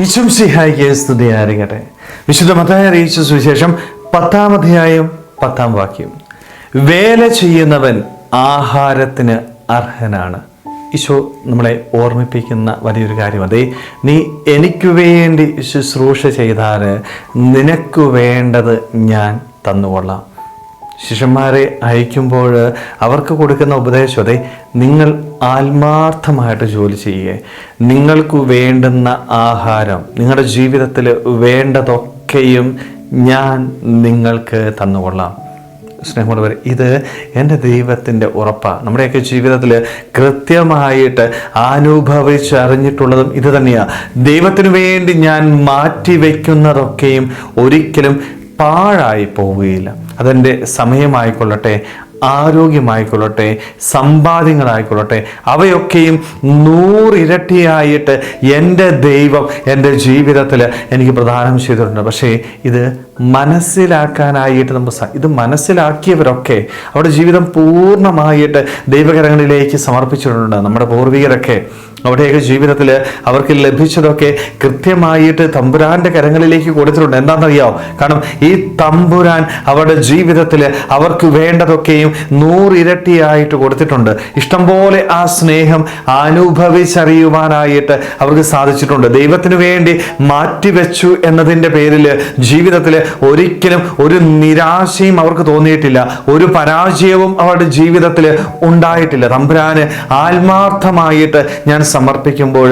ഈശും സിഹായിക്ക് സ്തുതിയായിരിക്കട്ടെ വിശുദ്ധ മതായ അറിയിച്ച സുവിശേഷം പത്താം അധ്യായം പത്താം വാക്യം. വേല ചെയ്യുന്നവൻ ആഹാരത്തിന് അർഹനാണ്. ഈശോ നമ്മളെ ഓർമ്മിപ്പിക്കുന്ന വലിയൊരു കാര്യം അതേ. നീ എനിക്ക് വേണ്ടി ശുശ്രൂഷ ചെയ്താൽ നിനക്ക് വേണ്ടത് ഞാൻ തന്നുകൊള്ളാം. ശിഷ്യന്മാരെ അയക്കുമ്പോൾ അവർക്ക് കൊടുക്കുന്ന ഉപദേശം അതെ നിങ്ങൾ ആത്മാർത്ഥമായിട്ട് ജോലി ചെയ്യുക. നിങ്ങൾക്ക് വേണ്ടുന്ന ആഹാരം നിങ്ങളുടെ ജീവിതത്തിൽ വേണ്ടതൊക്കെയും ഞാൻ നിങ്ങൾക്ക് തന്നുകൊള്ളാം. സ്നേഹമുള്ളവർ ഇത് എന്റെ ദൈവത്തിന്റെ ഉറപ്പാണ്. നമ്മുടെയൊക്കെ ജീവിതത്തിൽ കൃത്യമായിട്ട് അനുഭവിച്ചറിഞ്ഞിട്ടുള്ളതും ഇത് തന്നെയാണ്. ദൈവത്തിനു വേണ്ടി ഞാൻ മാറ്റി വയ്ക്കുന്നതൊക്കെയും ഒരിക്കലും പാഴായി പോവുകയില്ല. അതെന്റെ സമയമായിക്കൊള്ളട്ടെ ആരോഗ്യമായിക്കൊള്ളട്ടെ സമ്പാദ്യങ്ങളായിക്കൊള്ളട്ടെ അവയൊക്കെയും നൂറിരട്ടിയായിട്ട് എന്റെ ദൈവം എന്റെ ജീവിതത്തിൽ എനിക്ക് പ്രദാനം ചെയ്തിട്ടുണ്ട്. പക്ഷേ ഇത് മനസ്സിലാക്കാനായിട്ട് നമുക്ക് ഇത് മനസ്സിലാക്കിയവരൊക്കെ അവരുടെ ജീവിതം പൂർണമായിട്ട് ദൈവകരങ്ങളിലേക്ക് സമർപ്പിച്ചിട്ടുണ്ട്. നമ്മുടെ പൂർവികരൊക്കെ അവിടെയൊക്കെ ജീവിതത്തിൽ അവർക്ക് ലഭിച്ചതൊക്കെ കൃത്യമായിട്ട് തമ്പുരാന്റെ കരങ്ങളിലേക്ക് കൊടുത്തിട്ടുണ്ട്. എന്താണെന്നറിയാമോ കാരണം ഈ തമ്പുരാൻ അവരുടെ ജീവിതത്തിൽ അവർക്ക് വേണ്ടതൊക്കെയും നൂറിരട്ടിയായിട്ട് കൊടുത്തിട്ടുണ്ട്. ഇഷ്ടംപോലെ ആ സ്നേഹം അനുഭവിച്ചറിയുവാനായിട്ട് അവർക്ക് സാധിച്ചിട്ടുണ്ട്. ദൈവത്തിന് വേണ്ടി മാറ്റിവെച്ചു എന്നതിന്റെ പേരിൽ ജീവിതത്തിൽ ഒരിക്കലും ഒരു നിരാശയും അവർക്ക് തോന്നിയിട്ടില്ല. ഒരു പരാജയവും അവരുടെ ജീവിതത്തിൽ ഉണ്ടായിട്ടില്ല. തമ്പുരാന് ആത്മാർത്ഥമായിട്ട് ഞാൻ സമർപ്പിക്കുമ്പോൾ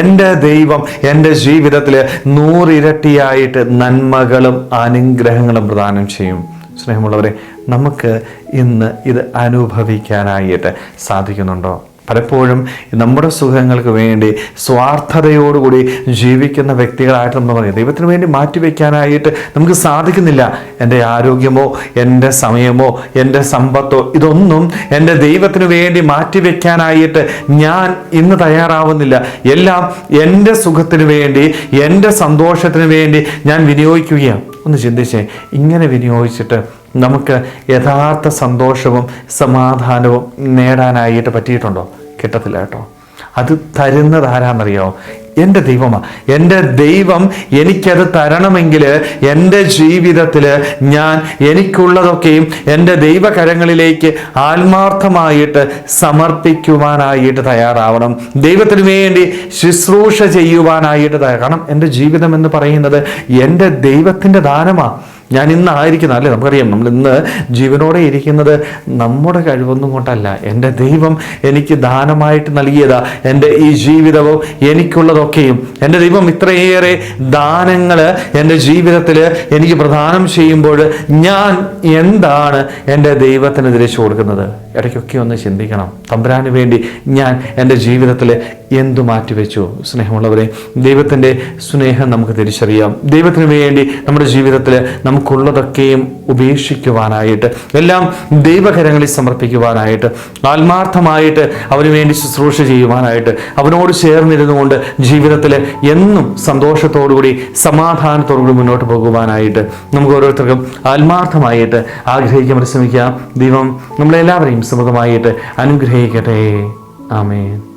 എന്റെ ദൈവം എന്റെ ജീവിതത്തിൽ നൂറിരട്ടിയായിട്ട് നന്മകളും അനുഗ്രഹങ്ങളും പ്രദാനം ചെയ്യും. സ്നേഹമുള്ളവരെ നമുക്ക് ഇന്ന് ഇത് അനുഭവിക്കാനായിട്ട് സാധിക്കുന്നുണ്ടോ? പലപ്പോഴും നമ്മുടെ സുഖങ്ങൾക്ക് വേണ്ടി സ്വാർത്ഥതയോടുകൂടി ജീവിക്കുന്ന വ്യക്തികളായിട്ട് നമ്മൾ പറയും ദൈവത്തിന് വേണ്ടി മാറ്റിവെക്കാനായിട്ട് നമുക്ക് സാധിക്കുന്നില്ല. എന്റെ ആരോഗ്യമോ എന്റെ സമയമോ എന്റെ സമ്പത്തോ ഇതൊന്നും എന്റെ ദൈവത്തിന് വേണ്ടി മാറ്റിവെക്കാനായിട്ട് ഞാൻ ഇന്ന് തയ്യാറാവുന്നില്ല. എല്ലാം എന്റെ സുഖത്തിന് വേണ്ടി എന്റെ സന്തോഷത്തിന് വേണ്ടി ഞാൻ വിനിയോഗിക്കുകയാണ്. ഒന്ന് ചിന്തിച്ചേ ഇങ്ങനെ വിനിയോഗിച്ചിട്ട് നമുക്ക് യഥാർത്ഥ സന്തോഷവും സമാധാനവും നേടാനായിട്ട് പറ്റിയിട്ടുണ്ടോ? കിട്ടത്തില്ല കേട്ടോ. അത് തരുന്നത് ആരാന്നറിയോ? എന്റെ ദൈവമാണ് എന്റെ ദൈവം എനിക്കത് തരണമെങ്കിൽ എന്റെ ജീവിതത്തിൽ ഞാൻ എനിക്കുള്ളതൊക്കെയും എന്റെ ദൈവകരങ്ങളിലേക്ക് ആത്മാർത്ഥമായിട്ട് സമർപ്പിക്കുവാനായിട്ട് തയ്യാറാവണം. ദൈവത്തിന് വേണ്ടി ശുശ്രൂഷ ചെയ്യുവാനായിട്ട് തയ്യാറണം എന്റെ ജീവിതം എന്ന് പറയുന്നത് എന്റെ ദൈവത്തിന്റെ ദാനമാണ് ഞാൻ ഇന്നായിരിക്കുന്ന അല്ലേ നമുക്കറിയാം. നമ്മൾ ഇന്ന് ജീവനോടെ ഇരിക്കുന്നത് നമ്മുടെ കഴിവൊന്നും കൊണ്ടല്ല. എന്റെ ദൈവം എനിക്ക് ദാനമായിട്ട് നൽകിയതാ. എന്റെ ഈ ജീവിതവും എനിക്കുള്ളതൊക്കെയും. എന്റെ ദൈവം ഇത്രയേറെ ദാനങ്ങൾ എന്റെ ജീവിതത്തിൽ എനിക്ക് പ്രദാനം ചെയ്യുമ്പോൾ ഞാൻ എന്താണ് എന്റെ ദൈവത്തിന് തിരിച്ചു കൊടുക്കുന്നത്? ഇടയ്ക്കൊക്കെ ഒന്ന് ചിന്തിക്കണം. തമ്പുരാന് വേണ്ടി ഞാൻ എന്റെ ജീവിതത്തിൽ എന്തു മാറ്റിവെച്ചു? സ്നേഹമുള്ളവരെ ദൈവത്തിന്റെ സ്നേഹം നമുക്ക് തിരിച്ചറിയാം. ദൈവത്തിന് വേണ്ടി നമ്മുടെ ജീവിതത്തിൽ നമുക്കുള്ളതൊക്കെയും ഉപേക്ഷിക്കുവാനായിട്ട് എല്ലാം ദൈവകരങ്ങളിൽ സമർപ്പിക്കുവാനായിട്ട് ആത്മാർത്ഥമായിട്ട് അവന് വേണ്ടി ശുശ്രൂഷ ചെയ്യുവാനായിട്ട് അവനോട് ചേർന്നിരുന്നു കൊണ്ട് ജീവിതത്തിൽ എന്നും സന്തോഷത്തോടുകൂടി സമാധാനത്തോടുകൂടി മുന്നോട്ട് പോകുവാനായിട്ട് നമുക്ക് ഓരോരുത്തർക്കും ആത്മാർത്ഥമായിട്ട് ആഗ്രഹിക്കാൻ പരിശ്രമിക്കാം. ദൈവം നമ്മളെല്ലാവരെയും സുഖമായിട്ട് അനുഗ്രഹിക്കട്ടെ. ആമേൻ.